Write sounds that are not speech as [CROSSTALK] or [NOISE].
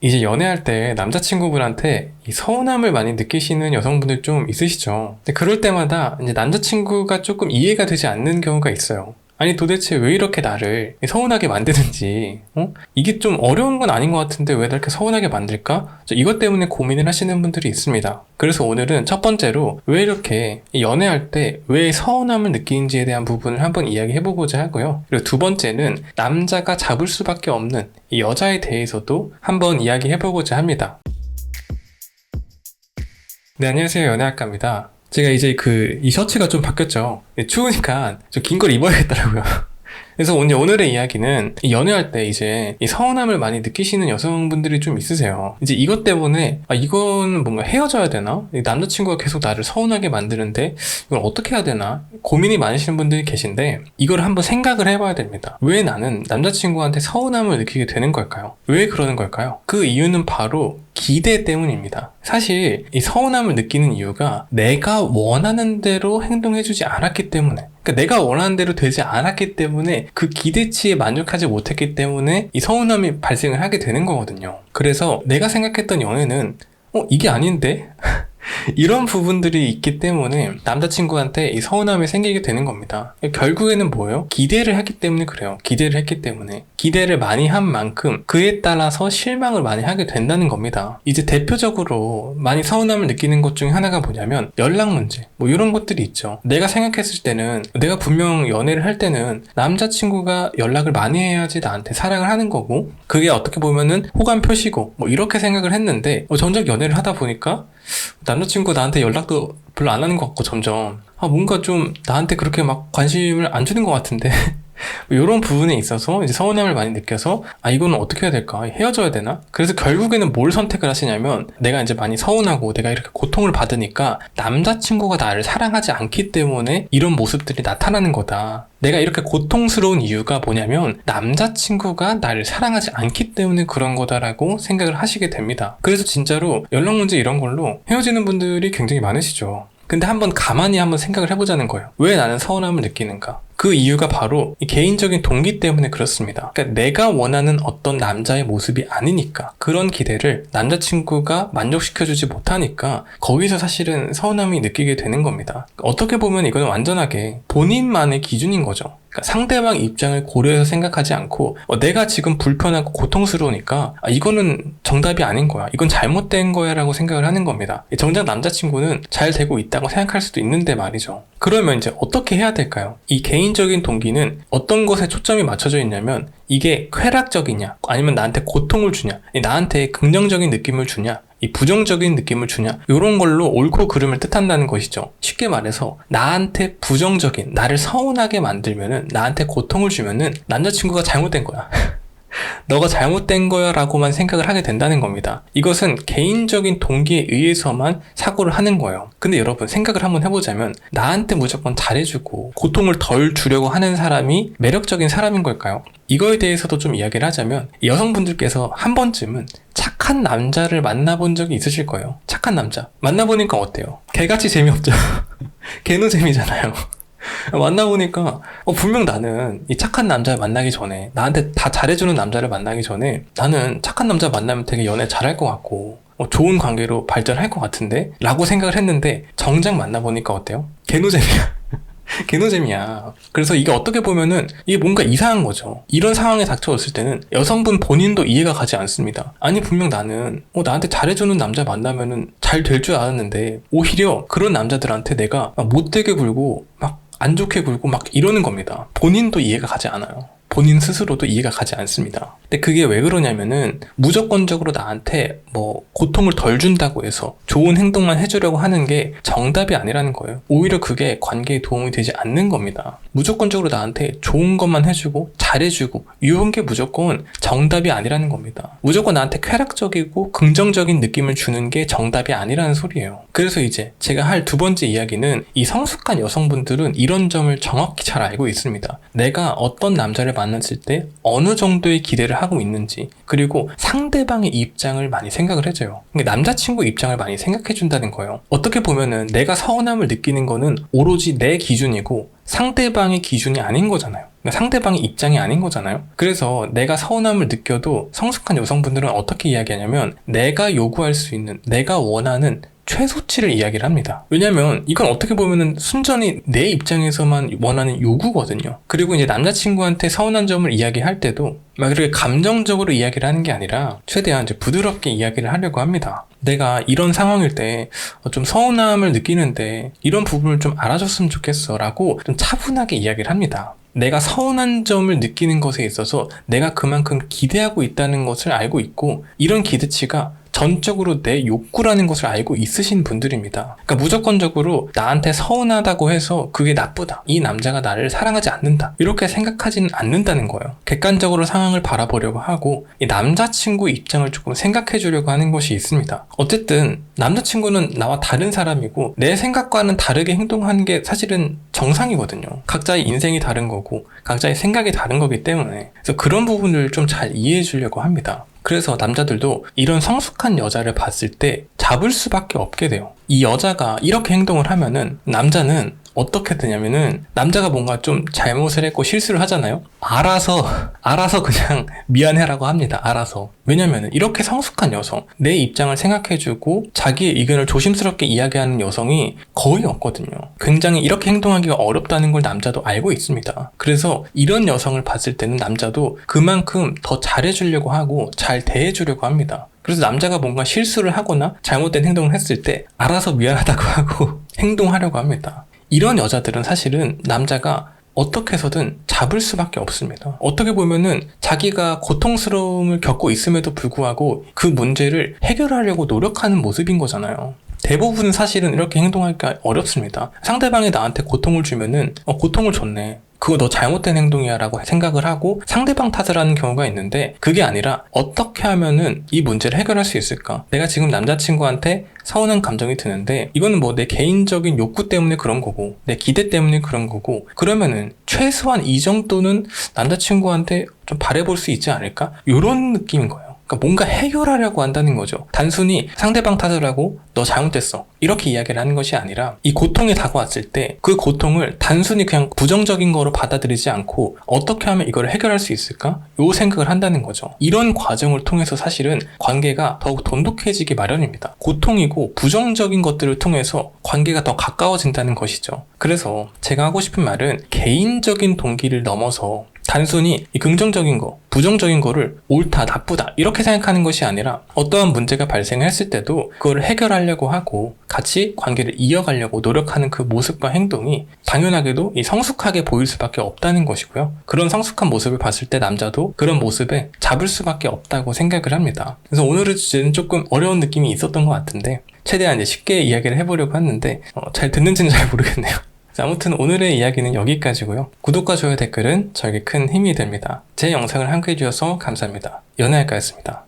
이제 연애할 때 남자친구분한테 이 서운함을 많이 느끼시는 여성분들 좀 있으시죠. 근데 그럴 때마다 이제 남자친구가 조금 이해가 되지 않는 경우가 있어요. 아니 도대체 왜 이렇게 나를 서운하게 만드는지 어? 이게 좀 어려운 건 아닌 것 같은데 왜 이렇게 서운하게 만들까? 저 이것 때문에 고민을 하시는 분들이 있습니다. 그래서 오늘은 첫 번째로 왜 이렇게 연애할 때 왜 서운함을 느끼는지에 대한 부분을 한번 이야기해보고자 하고요. 그리고 두 번째는 남자가 잡을 수밖에 없는 이 여자에 대해서도 한번 이야기해보고자 합니다. 네, 안녕하세요. 연애학과입니다. 제가 이제 그, 이 셔츠가 좀 바뀌었죠. 네, 추우니까 좀 긴 걸 입어야겠더라고요. 그래서 오늘, 오늘의 이야기는 이 연애할 때 이제 이 서운함을 많이 느끼시는 여성분들이 좀 있으세요. 이제 이것 때문에, 아, 이건 뭔가 헤어져야 되나? 이 남자친구가 계속 나를 서운하게 만드는데, 이걸 어떻게 해야 되나? 고민이 많으신 분들이 계신데, 이걸 한번 생각을 해봐야 됩니다. 왜 나는 남자친구한테 서운함을 느끼게 되는 걸까요? 왜 그러는 걸까요? 그 이유는 바로 기대 때문입니다. 사실 이 서운함을 느끼는 이유가 내가 원하는 대로 행동해주지 않았기 때문에 그러니까 내가 원하는 대로 되지 않았기 때문에 그 기대치에 만족하지 못했기 때문에 이 서운함이 발생을 하게 되는 거거든요. 그래서 내가 생각했던 연애는 어 이게 아닌데 [LAUGHS] 이런 부분들이 있기 때문에 남자친구한테 이 서운함이 생기게 되는 겁니다. 결국에는 뭐예요? 기대를 했기 때문에 그래요. 기대를 했기 때문에. 기대를 많이 한 만큼 그에 따라서 실망을 많이 하게 된다는 겁니다. 이제 대표적으로 많이 서운함을 느끼는 것 중에 하나가 뭐냐면 연락 문제. 뭐 이런 것들이 있죠. 내가 생각했을 때는 내가 분명 연애를 할 때는 남자친구가 연락을 많이 해야지 나한테 사랑을 하는 거고 그게 어떻게 보면은 호감 표시고 뭐 이렇게 생각을 했는데 뭐 정작 연애를 하다 보니까 남 자친구 나한테 연락도 별로 안 하는 것 같고 점점. 아 뭔가 좀 나한테 그렇게 막 관심을 안 주는 것 같은데 [LAUGHS] 이런 부분에 있어서 이제 서운함을 많이 느껴서 아 이거는 어떻게 해야 될까? 헤어져야 되나? 그래서 결국에는 뭘 선택을 하시냐면 내가 이제 많이 서운하고 내가 이렇게 고통을 받으니까 남자친구가 나를 사랑하지 않기 때문에 이런 모습들이 나타나는 거다. 내가 이렇게 고통스러운 이유가 뭐냐면 남자친구가 나를 사랑하지 않기 때문에 그런 거다라고 생각을 하시게 됩니다. 그래서 진짜로 연락 문제 이런 걸로 헤어지는 분들이 굉장히 많으시죠. 근데 한번 가만히 한번 생각을 해보자는 거예요. 왜 나는 서운함을 느끼는가? 그 이유가 바로 개인적인 동기 때문에 그렇습니다. 그러니까 내가 원하는 어떤 남자의 모습이 아니니까 그런 기대를 남자친구가 만족시켜주지 못하니까 거기서 사실은 서운함이 느끼게 되는 겁니다. 어떻게 보면 이거는 완전하게 본인만의 기준인 거죠. 그러니까 상대방 입장을 고려해서 생각하지 않고 어, 내가 지금 불편하고 고통스러우니까 아, 이거는 정답이 아닌 거야. 이건 잘못된 거야라고 생각을 하는 겁니다. 정작 남자친구는 잘 되고 있다고 생각할 수도 있는데 말이죠. 그러면 이제 어떻게 해야 될까요? 이 개인적인 동기는 어떤 것에 초점이 맞춰져 있냐면 이게 쾌락적이냐 아니면 나한테 고통을 주냐 나한테 긍정적인 느낌을 주냐 이 부정적인 느낌을 주냐 이런 걸로 옳고 그름을 뜻한다는 것이죠 쉽게 말해서 나한테 부정적인 나를 서운하게 만들면은 나한테 고통을 주면은 남자친구가 잘못된 거야 [LAUGHS] 너가 잘못된 거야 라고만 생각을 하게 된다는 겁니다. 이것은 개인적인 동기에 의해서만 사고를 하는 거예요. 근데 여러분 생각을 한번 해보자면 나한테 무조건 잘해주고 고통을 덜 주려고 하는 사람이 매력적인 사람인 걸까요? 이거에 대해서도 좀 이야기를 하자면 여성분들께서 한 번쯤은 착한 남자를 만나본 적이 있으실 거예요. 착한 남자. 만나보니까 어때요? 개같이 재미없죠? [LAUGHS] 개노잼이잖아요. [LAUGHS] 만나보니까 어, 분명 나는 이 착한 남자를 만나기 전에 나한테 다 잘해주는 남자를 만나기 전에 나는 착한 남자 만나면 되게 연애 잘할 것 같고 어, 좋은 관계로 발전할 것 같은데 라고 생각을 했는데 정작 만나보니까 어때요? 개노잼이야 [LAUGHS] 개노잼이야. 그래서 이게 어떻게 보면은 이게 뭔가 이상한 거죠. 이런 상황에 닥쳐왔을 때는 여성분 본인도 이해가 가지 않습니다. 아니 분명 나는 어, 나한테 잘해주는 남자 만나면은 잘 될 줄 알았는데 오히려 그런 남자들한테 내가 못되게 굴고 막 안 좋게 굴고 막 이러는 겁니다. 본인도 이해가 가지 않아요. 본인 스스로도 이해가 가지 않습니다. 근데 그게 왜 그러냐면은 무조건적으로 나한테 뭐 고통을 덜 준다고 해서 좋은 행동만 해주려고 하는 게 정답이 아니라는 거예요. 오히려 그게 관계에 도움이 되지 않는 겁니다. 무조건적으로 나한테 좋은 것만 해주고 잘해주고 이런 게 무조건 정답이 아니라는 겁니다. 무조건 나한테 쾌락적이고 긍정적인 느낌을 주는 게 정답이 아니라는 소리예요. 그래서 이제 제가 할 두 번째 이야기는 이 성숙한 여성분들은 이런 점을 정확히 잘 알고 있습니다. 내가 어떤 남자를 만 났을 때 어느 정도의 기대를 하고 있는지 그리고 상대방의 입장을 많이 생각을 해줘요. 그러니까 남자친구 입장을 많이 생각해 준다는 거예요. 어떻게 보면은 내가 서운함을 느끼는 거는 오로지 내 기준이고 상대방의 기준이 아닌 거잖아요. 그러니까 상대방의 입장이 아닌 거잖아요. 그래서 내가 서운함을 느껴도 성숙한 여성분들은 어떻게 이야기하냐면 내가 요구할 수 있는, 내가 원하는 최소치를 이야기를 합니다. 왜냐면 이건 어떻게 보면은 순전히 내 입장에서만 원하는 요구거든요. 그리고 이제 남자친구한테 서운한 점을 이야기할 때도 막 이렇게 감정적으로 이야기를 하는 게 아니라 최대한 이제 부드럽게 이야기를 하려고 합니다. 내가 이런 상황일 때 좀 서운함을 느끼는데 이런 부분을 좀 알아줬으면 좋겠어 라고 좀 차분하게 이야기를 합니다. 내가 서운한 점을 느끼는 것에 있어서 내가 그만큼 기대하고 있다는 것을 알고 있고 이런 기대치가 전적으로 내 욕구라는 것을 알고 있으신 분들입니다. 그러니까 무조건적으로 나한테 서운하다고 해서 그게 나쁘다. 이 남자가 나를 사랑하지 않는다. 이렇게 생각하지는 않는다는 거예요. 객관적으로 상황을 바라보려고 하고 이 남자친구 입장을 조금 생각해 주려고 하는 것이 있습니다. 어쨌든 남자친구는 나와 다른 사람이고 내 생각과는 다르게 행동하는 게 사실은 정상이거든요. 각자의 인생이 다른 거고 각자의 생각이 다른 거기 때문에 그래서 그런 부분을 좀 잘 이해해 주려고 합니다. 그래서 남자들도 이런 성숙한 여자를 봤을 때 잡을 수밖에 없게 돼요. 이 여자가 이렇게 행동을 하면은 남자는 어떻게 되냐면은 남자가 뭔가 좀 잘못을 했고 실수를 하잖아요. 알아서 알아서 그냥 [LAUGHS] 미안해라고 합니다. 알아서. 왜냐면은 이렇게 성숙한 여성, 내 입장을 생각해주고 자기의 의견을 조심스럽게 이야기하는 여성이 거의 없거든요. 굉장히 이렇게 행동하기가 어렵다는 걸 남자도 알고 있습니다. 그래서 이런 여성을 봤을 때는 남자도 그만큼 더 잘해주려고 하고 잘 대해주려고 합니다. 그래서 남자가 뭔가 실수를 하거나 잘못된 행동을 했을 때 알아서 미안하다고 [LAUGHS] 하고 행동하려고 합니다. 이런 여자들은 사실은 남자가 어떻게 해서든 잡을 수밖에 없습니다. 어떻게 보면은 자기가 고통스러움을 겪고 있음에도 불구하고 그 문제를 해결하려고 노력하는 모습인 거잖아요. 대부분 사실은 이렇게 행동하기가 어렵습니다. 상대방이 나한테 고통을 주면은 어, 고통을 줬네. 그거 너 잘못된 행동이야 라고 생각을 하고 상대방 탓을 하는 경우가 있는데 그게 아니라 어떻게 하면은 이 문제를 해결할 수 있을까? 내가 지금 남자친구한테 서운한 감정이 드는데 이거는 뭐 내 개인적인 욕구 때문에 그런 거고 내 기대 때문에 그런 거고 그러면은 최소한 이 정도는 남자친구한테 좀 바래볼 수 있지 않을까? 이런 느낌인 거예요. 그러니까 뭔가 해결하려고 한다는 거죠. 단순히 상대방 탓을 하고 너 잘못됐어. 이렇게 이야기를 하는 것이 아니라 이 고통이 다가왔을 때 그 고통을 단순히 그냥 부정적인 거로 받아들이지 않고 어떻게 하면 이걸 해결할 수 있을까? 요 생각을 한다는 거죠. 이런 과정을 통해서 사실은 관계가 더욱 돈독해지기 마련입니다. 고통이고 부정적인 것들을 통해서 관계가 더 가까워진다는 것이죠. 그래서 제가 하고 싶은 말은 개인적인 동기를 넘어서 단순히 이 긍정적인 거, 부정적인 거를 옳다, 나쁘다 이렇게 생각하는 것이 아니라 어떠한 문제가 발생했을 때도 그걸 해결하려고 하고 같이 관계를 이어가려고 노력하는 그 모습과 행동이 당연하게도 이 성숙하게 보일 수밖에 없다는 것이고요. 그런 성숙한 모습을 봤을 때 남자도 그런 모습에 잡을 수밖에 없다고 생각을 합니다. 그래서 오늘의 주제는 조금 어려운 느낌이 있었던 것 같은데 최대한 이제 쉽게 이야기를 해보려고 했는데 어, 잘 듣는지는 잘 모르겠네요. 자, 아무튼 오늘의 이야기는 여기까지고요. 구독과 좋아요 댓글은 저에게 큰 힘이 됩니다. 제 영상을 함께 해주셔서 감사합니다. 연애할까였습니다.